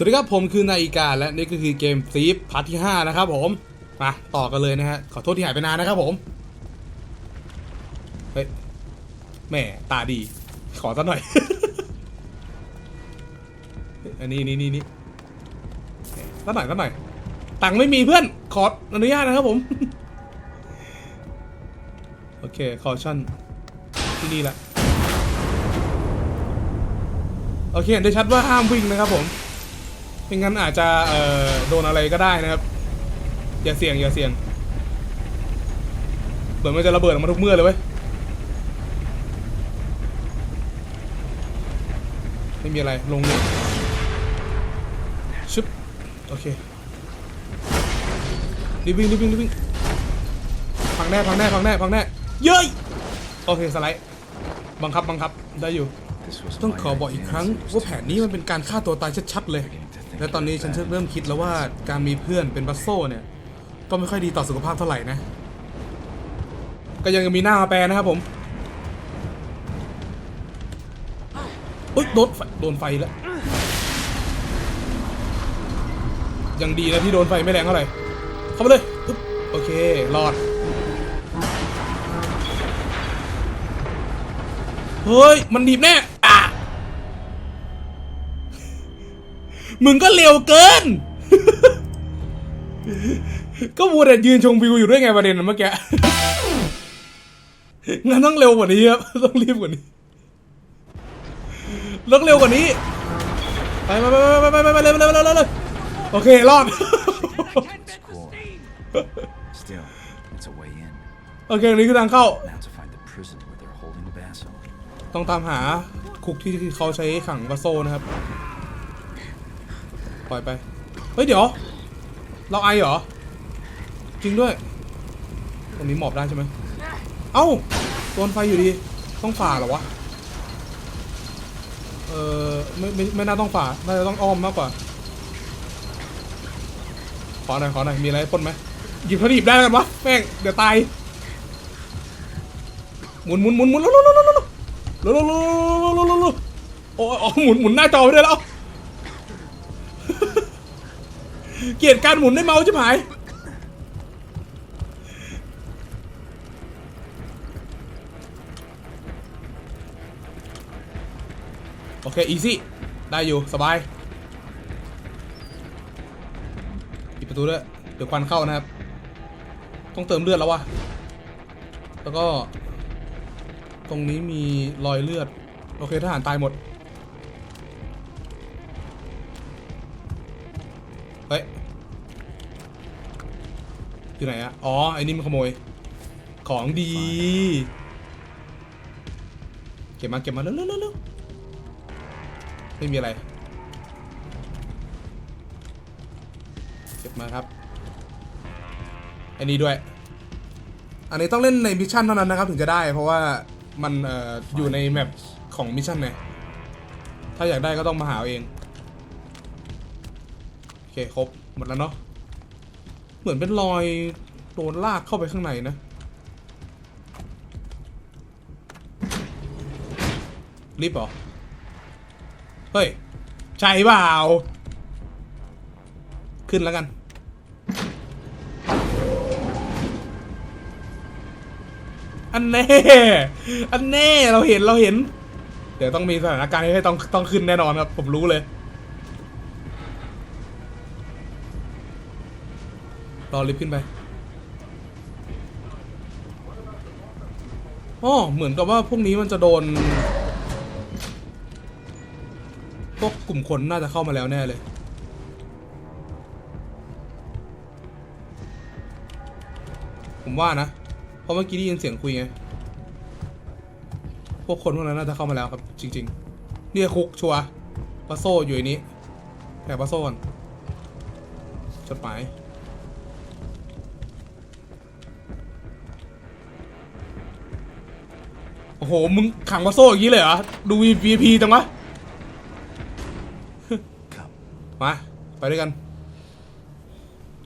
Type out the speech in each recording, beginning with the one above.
สวัสดีครับผมคือนายอีกาและนี่ก็คือเกมซีฟพาร์ทที่ 5 นะครับผมมาต่อกันเลยนะฮะขอโทษที่หายไปนานนะครับผมเฮ้ยแหม่ตาดี ขอสักหน่อย อันนี้นี่นี่นี่สักหน่อยสักหน่อยตังไม่มีเพื่อนขออนุญาตนะครับผม โอเคคอชั่นที่นี่แหละโอเคเห็นได้ชัดว่าห้ามวิ่งนะครับผม ไม่งั้นอาจจะเอ่อโดนอะไรก็ได้นะครับ อย่าเสี่ยงอย่าเสี่ยงเหมือนมันจะระเบิดออกมาทุกเมื่อเลยเว้ยไม่มีอะไรลงเลยชึบโอเครีบวิ่งรีบวิ่งรีบวิ่งพังแน่พังแน่พังแน่พังแน่เย้ยโอเคสไลด์บังคับบังคับได้อยู่ ต้องขอบอกอีกครั้งว่าแผนนี้มันเป็นการฆ่าตัวตายชัดๆเลย และตอนนี้ฉันเริ่มคิดแล้วว่าการมีเพื่อนเป็นบัสโซ่เนี่ย ก็ไม่ค่อยดีต่อสุขภาพเท่าไหร่นะ ก็ยังมีหน้าแปลนะครับผมอุ้ยโดนโดนไฟแล้วยังดีนะที่โดนไฟไม่แรงเท่าไหร่เข้ามาเลยอึ๊บโอเครอดเฮ้ย มันดีบแน่ มึงก็เร็วเกิน ก็มัวแต่ยืนชมวิวอยู่ด้วยไงประเด็นนะเมื่อกี้งั้นต้องเร็วกว่านี้ครับต้องรีบกว่านี้ต้องเร็วกว่านี้ไปไปไปไปไปไปเร็วเร็วเร็วเร็วเร็วโอเครอดโอเคนนี้คือทางเข้า ต้องตามหาคุกที่เขาใช้ขังวาโซนะครับ ปล่อยไป เฮ้ยเดี๋ยว เราไอเหรอ จริงด้วย ตรงนี้หมอบได้ใช่ไหม เอ้าโดนไฟอยู่ดี ต้องฝ่าเหรอวะ เออไม่ไม่ไม่น่าต้องฝ่า น่าจะต้องอ้อมมากกว่า ขอหน่อยขอหน่อย มีอะไรให้ปล้นไหมหยิบพอดีหยิบได้แล้วกันวะแม่งเดี๋ยวตาย หมุนหมุนหมุนหมุนลุลุลุลุลุลุลุลุลุลุลุลุโอ้ยอ๋อหมุนหมุนหน้าจอไปด้วยแล้ว เกลียดการหมุนได้เมาชิบหาย โอเค อีซี่ ได้อยู่ สบาย ปิดประตูด้วย เดี๋ยวควันเข้านะครับ ต้องเติมเลือดแล้ววะ แล้วก็ ตรงนี้มีรอยเลือด โอเคทหารตายหมด อยู่ไหนอะอ๋อไอ้นี่มันขโมย ของดี เก็บมาเก็บมาเร็วเร็วเร็วไม่มีอะไร เก็บมาครับ อันนี้ด้วย อันนี้ต้องเล่นในมิชชั่นเท่านั้นนะครับ ถึงจะได้เพราะว่ามันอออยู่ในแมปของมิชชั่นไงถ้าอยากได้ก็ต้องมาหาเอง โอเค ครบ หมดแล้วเนาะ เหมือนเป็นรอยโดนลากเข้าไปข้างในนะ รีบเหรอ เฮ้ย ใช่เปล่า ขึ้นแล้วกัน อันแน่ อันแน่ เราเห็น เราเห็น เดี๋ยวต้องมีสถานการณ์ให้ต้องต้องขึ้นแน่นอนครับ ผมรู้เลย รอลิฟต์ขึ้นไปอ๋อเหมือนกับว่าพวกนี้มันจะโดนพวกกลุ่มคนน่าจะเข้ามาแล้วแน่เลย ผมว่านะ เพราะเมื่อกี้ได้ยินเสียงคุยไง พวกคนพวกนั้นน่าจะเข้ามาแล้วครับ จริง ๆ เนี่ยคุกชัวร์ปาโซ่อยู่ในนี้แต่ปาโซ่ก่อนจดหมาย โอ้โห มึงขังปาโซ่อย่างนี้เลยเหรอ ดู VIP จังวะ Come. มา ไปด้วยกัน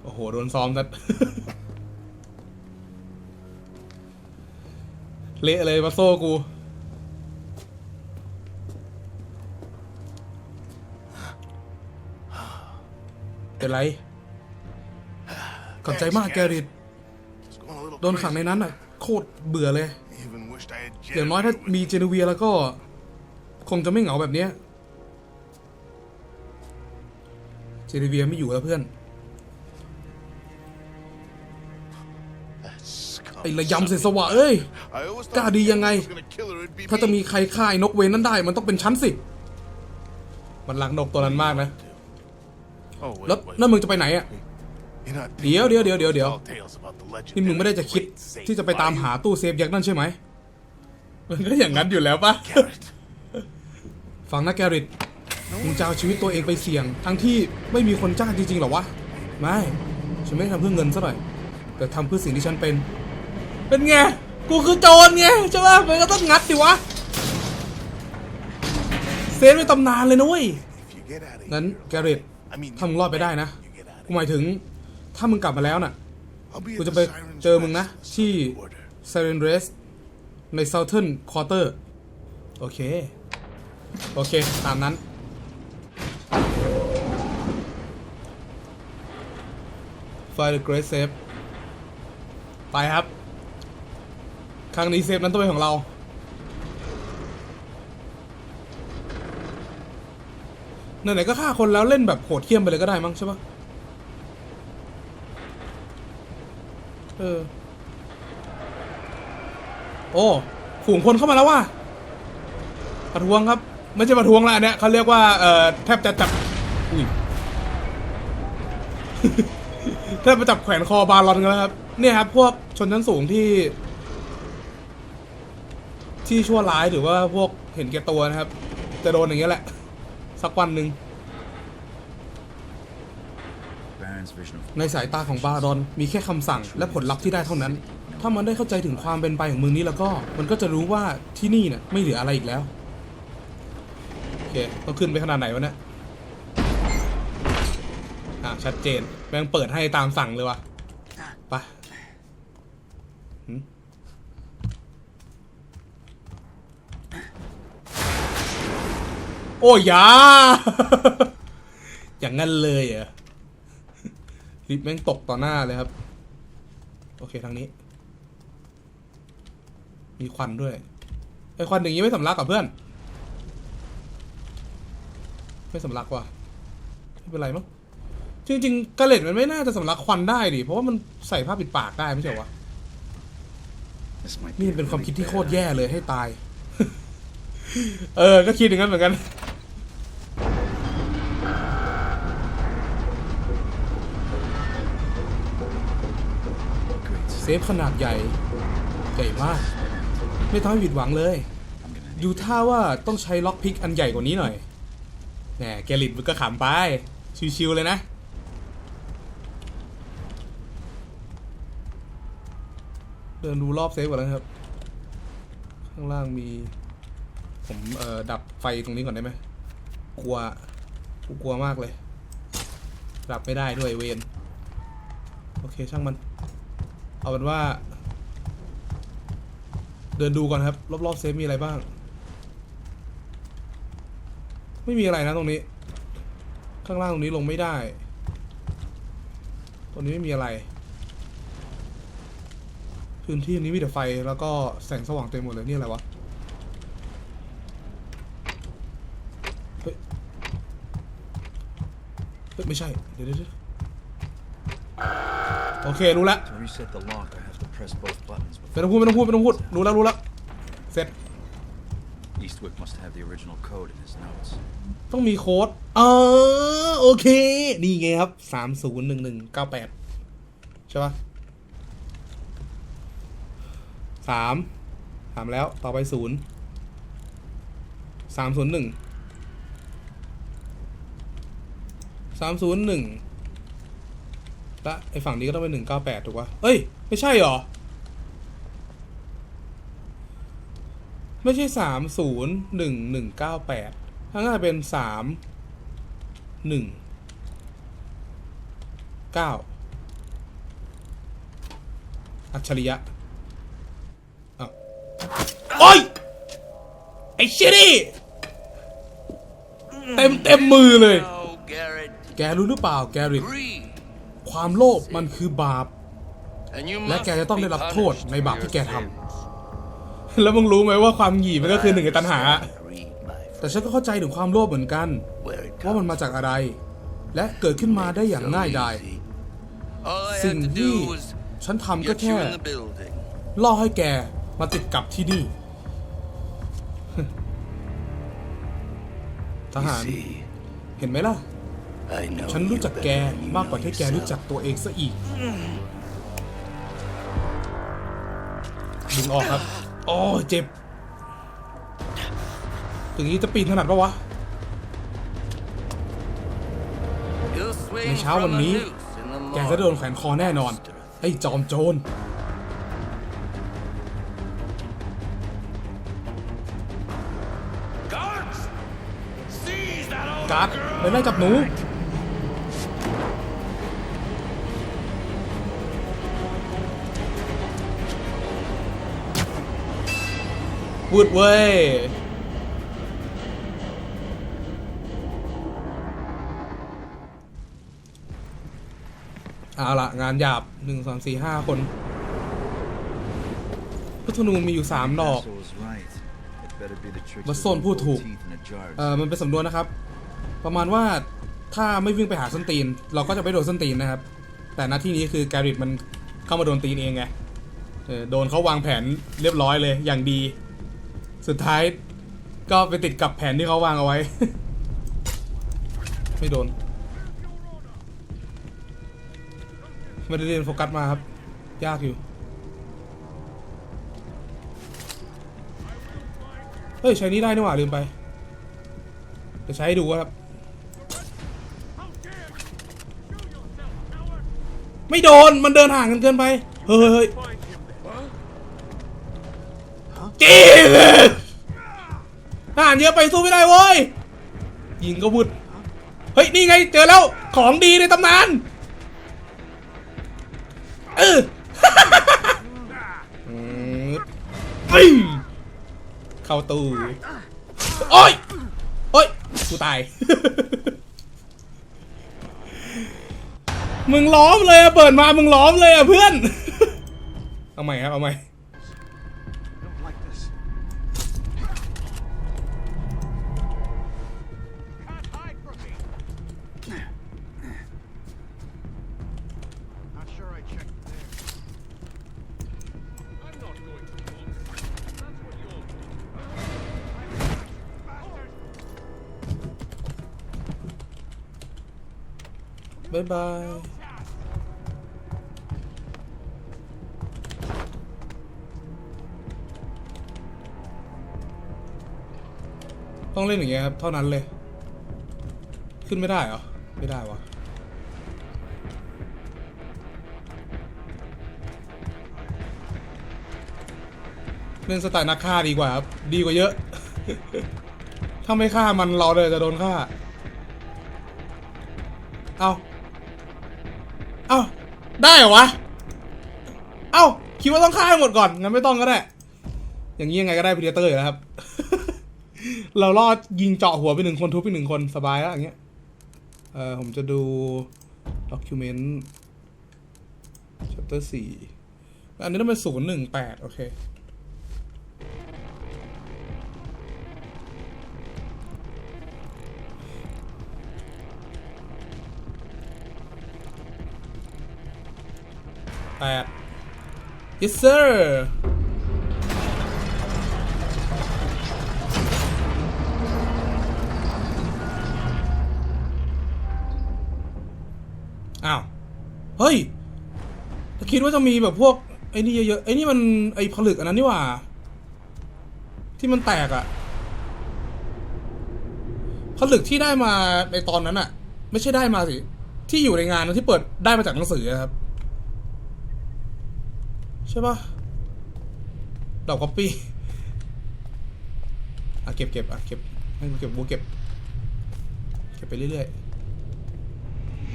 โอ้โห โดนซ้อมนัดเละเลยมาโซ่กูโเป็นไร ขอบใจมากแกริด It's going a little โดนขังใน crazy. นั้นอะ โคตรเบื่อเลย Even wished I had อย่างน้อยถ้า Jennifer มีเจเนเวียแล้วก็ คงจะไม่เหงาแบบเนี้ยเจเนเวียไม่อยู่แล้วเพื่อน That scum ไอ้ระยำเสสวะเอ้ย I always กล้า thought ดี if ยังไง anyone was gonna kill her, it'd be ถ้าจะ me. มีใครฆ่าไอ้นกเวนนั้นได้ มันต้องเป็นชั้นสิ มันรักนกตัวนั้นมากนะ Oh, wait, แล้ว wait. นั่นมึงจะไปไหนอะ You're not เดี๋ยวเดี๋ยวเดี๋ยวเดี๋ยวเดี๋ยว tall tales about the legendary นี่มึงไม่ได้จะคิด great safe ที่จะไปตามหา bayou. ตู้เซฟยักษ์นั่นใช่ไหมมันก็อย่างนั้นอยู่แล้วปะ Garrett. ฟังนะแกริดมึงจะเอาชีวิตตัวเองไปเสี่ยง ทั้งที่ไม่มีคนจ้างจริงๆหรอวะ ไม่ ฉันไม่ได้ทำเพื่อเงินซะหน่อย แต่ทำเพื่อสิ่งที่ฉันเป็น เป็นไง กูคือโจรไงใช่ปะมันก็ต้องงัดดิวะ เซฟในตำนานเลยนะเว้ย If you get out of งั้น here, แกริด I mean, ถ้ามึงรอดไปได้นะ you get out กูหมายถึง ถ้ามึงกลับมาแล้วน่ะ I'll be กู at จะ the ไป Siren's เจอมึงนะ Rest ที่ order. Siren Rest ใน Southern Quarter โอเค โอเค ตามนั้น Find the Great Safe ไปครับ ครั้งนี้เซฟนั้นต้องเป็นของเรา ไหนๆก็ฆ่าคนแล้วเล่นแบบโหดเหี้ยมไปเลยก็ได้มั้งใช่ปะ ออ โอ้ฝูงคนเข้ามาแล้วว่ะประท้วงครับ ไม่ใช่ประท้วงละเนี้ยเขาเรียกว่าเอ่อแทบจะจับอุ้ยแทบจะจับแขวนคอบาลอนกันแล้วครับ เนี่ยครับ พวกชนชั้นสูงที่ ที่ชั่วร้ายหรือว่าพวกเห็นแก่ตัวนะครับ จะโดนอย่างเงี้ยแหละ สักวันหนึ่ง ในสายตาของบารอนมีแค่คำสั่งและผลลัพธ์ที่ได้เท่านั้น ถ้ามันได้เข้าใจถึงความเป็นไปของเมืองนี้แล้วก็ มันก็จะรู้ว่าที่นี่เนี่ยไม่เหลืออะไรอีกแล้ว โอเค ต้องขึ้นไปขนาดไหนวะเนี่ย อ่าชัดเจน แม่งเปิดให้ตามสั่งเลยวะไปโอ้ยอยาอย่างนั้นเลยเหรอ ลิฟต์แม่งตกต่อหน้าเลยครับ โอเคทางนี้ มีควันด้วยไอควันอย่างนี้ไม่สำลักกับเพื่อน ไม่สำลักว่ะไม่เป็นไรมั้งจริงๆกระเล็ดมันไม่น่าจะสำลักควันได้ดิเพราะว่ามันใส่ผ้าปิดปากได้ไม่ใช่เหรอวะ this might นี่ be a เป็นความ really คิดที่ bad โคตรแย่เลยให้ตาย เออ ก็คิดอย่างนั้นเหมือนกัน ฟขนาดใหญ่ ใหญ่มาก ไม่ทำให้ผิดหวังเลย ดูท่าว่าต้องใช้ล็อกพิกอันใหญ่กว่านี้หน่อยแหมแกลิดมันก็ขำไป ชิวๆเลยนะ เดินดูรอบเซฟก่อนแล้วครับ ข้างล่างมี ผมเอ่อดับไฟตรงนี้ก่อนได้ไหมกลัวกูกลัวมากเลย ดับไม่ได้ด้วยเวนโอเคช่างมัน เอาเป็นว่า เดินดูก่อนครับ รอบๆเซฟมีอะไรบ้าง ไม่มีอะไรนะตรงนี้ ข้างล่างตรงนี้ลงไม่ได้ ตรงนี้ไม่มีอะไร พื้นที่นี้มีแต่ไฟแล้วก็แสงสว่างเต็มหมดเลยนี่อะไรวะเฮ้ยเฮ้ยไม่ใช่ เดี๋ยวเดี๋ยว โอเครู้แล้ว to reset the lock. I have to press both buttons. ไม่ต้องพูดไม่ต้องพูดไม่ต้องพูดรู้แล้วรู้แล้วเสร็จ Eastwick must have the original code in his notes. ต้องมีโค้ดเออโอเค นี่ไงครับสามศูนย์หนึ่งหนึ่งเก้าแปดใช่ปะสามสามแล้วต่อไปศูนย์สามศูนย์หนึ่งสามศูนย์หนึ่ง และไอฝั่งนี้ก็ต้องเป็นหนึ่งเก้าแปดถูกปะเอ้ย ไม่ใช่หรอ ไม่ใช่สามศูนย์หนึ่งหนึ่งเก้าแปดถ้าน่าจะเป็นสามหนึ่งเก้าอัจฉริยะอ้าวโอ้ย ไอ้เชยนี่เต็มเต็มมือเลย No, Garrett. แกรู้หรือเปล่าแกริด Greed. ความโลภมันคือบาป And you และ must แกจะต้องได้ be รับโทษ punished ใน for บาป your ที่แกทำ sins. แล้วมึงรู้ไหมว่าความหยีมันก็คือหนึ่งในตัณหา Greed, my แต่ฉันก็เข้าใจถึงความโลภเหมือนกัน Where it ว่ามันมาจากอะไร และเกิดขึ้นมาได้อย่างง่ายดาย easy. All I สิ่ง had to ที่ do was ฉันทำก็ get แค่ you in the building. ล่อให้แกมาติดกับที่นี่ท You หาร see, เห็นไหมล่ะ I know ฉันรู้ you จักแก better than you มากกว่า know ที่แกรู้จัก yourself. ตัวเองซะอีก ดึงออกครับ โอ้ยเจ็บ ถึงนี้จะปีนถนัดปะวะ You'll swing ในเช้า from วัน a นี้ noose in the แกจะโดน morning. แขวนคอแน่นอน ไอ้จอมโจร Guards! Seize that old การ์ดไปไล่จับหนู พูดเว้ย เอาละงานหยาบหนึ่งสองสี่ห้าคนพุทธนูมีอยู่สามดอก Asshole is right. It better be the tricks วัด of โซนพูด gold ถูก teeth in a jar. เออมันเป็นสำนวนนะครับ ประมาณว่าถ้าไม่วิ่งไปหาส้นตีน เราก็จะไม่โดนส้นตีนนะครับ แต่หน้าที่นี้คือแกริดมันเข้ามาโดนตีนเองไงเออโดนเขาวางแผนเรียบร้อยเลยอย่างดี สุดท้าย ก็ไปติดกับแผนที่เขาวางเอาไว้ ไม่โดน ไม่ได้เรียนโฟกัสมาครับ ยากอยู่ เฮ้ย ใช้นี้ได้นี่หว่าลืมไป จะใช้ให้ดูครับ ไม่โดน มันเดินห่างกันเกินไป เฮ้ยเฮ้ย จีทหารเยอะไปสู้ไม่ได้เว้ย ยิงก็วุดเฮ้ย นี่ไงเจอแล้ว ของดีในตำนาน เออเอ้ยเข้าตู้โอ้ยโอ้ย กูตาย มึงล้อมเลยอะเปิดมา มึงล้อมเลยอะเพื่อน เอาใหม่ครับ เอาใหม่ บ๊ายบายต้องเล่นอย่างเงี้ยครับ เท่านั้นเลย ขึ้นไม่ได้เหรอ ไม่ได้วะเล่นสไตล์นักฆ่าดีกว่าครับ ดีกว่าเยอะ ถ้าไม่ฆ่ามันเราเลยจะโดนฆ่า เอาเอา ได้เหรอวะ เอาคิดว่าต้องฆ่าให้หมดก่อน งั้นไม่ต้องก็ได้ อย่างนี้ยังไงก็ได้พีเดเตอร์อยู่แล้วครับ เราลอดยิงเจาะหัวไปหนึ่งคนทุบไปหนึ่งคนสบายแล้วอย่างเงี้ย เออผมจะดูด็อกิวเมนต์ chapter สี่อันนี้ต้องเป็นศูนย์หนึ่งแปดโอเค แปด yes sir อ้าว เฮ้ยถ้าคิดว่าจะมีแบบพวก ไอ้นี่เยอะๆ ไอ้นี่มันไอ้ผลึกอันนั้นนี่หว่า ที่มันแตกอะผลึกที่ได้มาในตอนนั้นอะไม่ใช่ได้มาสิ ที่อยู่ในงานที่เปิดได้มาจากหนังสือครับ ใช่ปะดอกก๊อปปี้อะเก็บเก็บอะเก็บให้กูเก็บกูเก็บ เก็บไปเรื่อย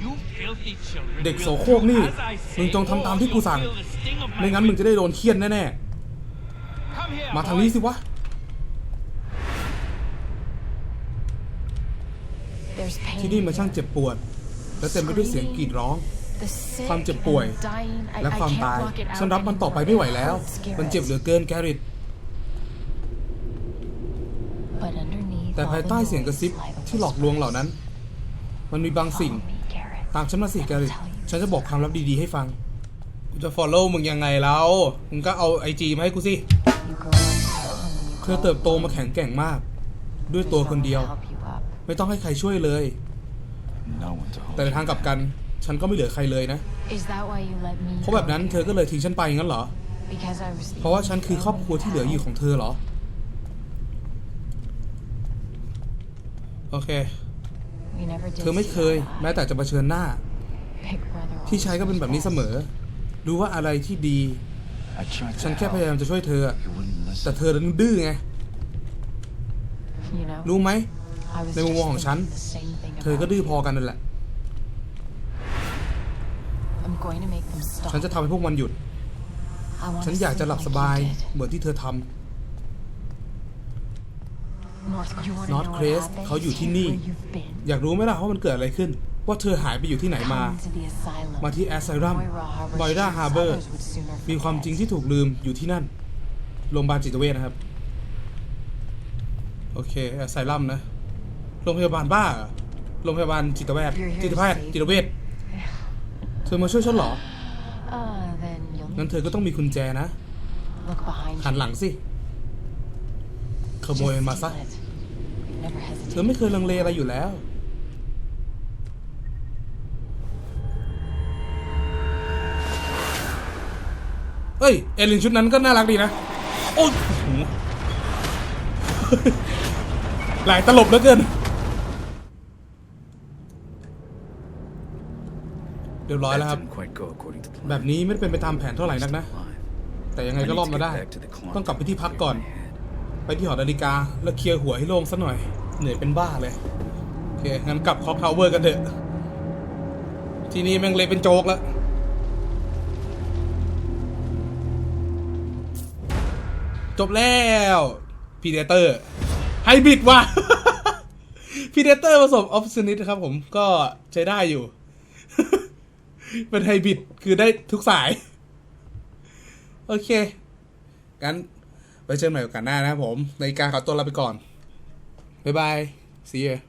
You filthy children ๆเด็ก will โสโคร do กนี่ as I say, มึงจงทำตาม or ที่กู you'll สั่ง feel the sting of my ไม่งั้นมึงจะได้โดนเคี่ยนแน่ Come here, ๆมาทาง boy. นี้สิวะ There's ที่ pain. นี่มันช่างเจ็บปวด และเต็มไปด้วยเสียงกรีดร้อง ความเจ็บป่วย และความตาย ฉันรับมันต่อไปไม่ไหวแล้ว มันเจ็บเหลือเกินแกริตแต่ภายใต้เสียงกระซิบที่หลอกลวงเหล่านั้น มันมีบางสิ่ง ตามฉันมาสิแกริตฉันจะบอกความลับดีๆให้ฟัง กูจะ follow มึงยังไงแล้ว มึงก็เอาไอจีมาให้กูสิ เธอเติบโตมาแข็งแกร่งมาก ด้วยตัวคนเดียว ไม่ต้องให้ใครช่วยเลย No one to hold แต่ในทางกลับกัน ฉันก็ไม่เหลือใครเลยนะเพราะแบบนั้นเธอก็เลยทิ้งฉันไปงั้นเหรอ เพราะว่าฉันคือครอบครัวที่เหลืออยู่ของเธอเหรอ โอเค เธอไม่เคย แม้แต่จะเผชิญหน้า พี่ชายก็เป็นแบบนี้เสมอ รู้ว่าอะไรที่ดี I tried to ฉันแค่ help. พยายามจะช่วยเธอ You wouldn't listen. แต่เธอดันดื้อไง รู้ไหม ในมุมมองของฉัน เธอก็ดื้อพอกันนั่นแหละ ฉันจะทำให้พวกมันหยุดฉันอยากจะหลับสบายเหมือนที่เธอทำ North Crest เขาอยู่ที่นี่อยากรู้ไหมล่ะว่ามันเกิดอะไรขึ้น ว่าเธอหายไปอยู่ที่ไหนมามาที่แอสไซรัมบอยราฮาร์เบอร์มีความจริงที่ถูกลืมอยู่ที่นั่น โรงพยาบาลจิตเวชนะครับ โอเคแอสไซรัมนะ โรงพยาบาลบ้าเหรอโรงพยาบาลจิตเวชจิตแพทย์จิตเวช เธอมาช่วยฉันเหรองั้นเธอก็ต้องมีกุญแจนะหันหลังสิ ขโมยมันมาซะเธอไม่เคยลังเลอะไรอยู่แล้วเอ้ย เอลินชุดนั้นก็น่ารักดีนะ โอ้ยโอ้โห หลายตลบเหลือเกิน เรียบร้อยแล้ว That ครับ didn't quite go according to plan. แบบนี้ไม่ได้เป็นไปตามแผนเท่าไหร่นักนะ Alive. แต่ยังไง I ก็ need รอด to มา get ได้ back to the clock ต้องกลับไปที่พัก clear ก่อน my head. ไปที่หอนาฬิกา แล้วเคลียร์หัวให้โล่งซะหน่อย เหนื่อยเป็นบ้าเลย โอเค งั้นกลับคอกทาวเวอร์กันเถอะ ทีนี้แม่งเลยเป็นโจ๊กแล้วจบแล้วพีเดเตอร์ไฮบริดว่ะพีเดเตอร์ผสมออฟซินิตครับผมก็ใช้ได้อยู่ เป็นไฮบริดคือได้ทุกสาย โอเค งั้น ไว้เจอกันใหม่โอกาสหน้านะครับผม ในการขอตัวลาไปก่อน บ๊ายบาย see you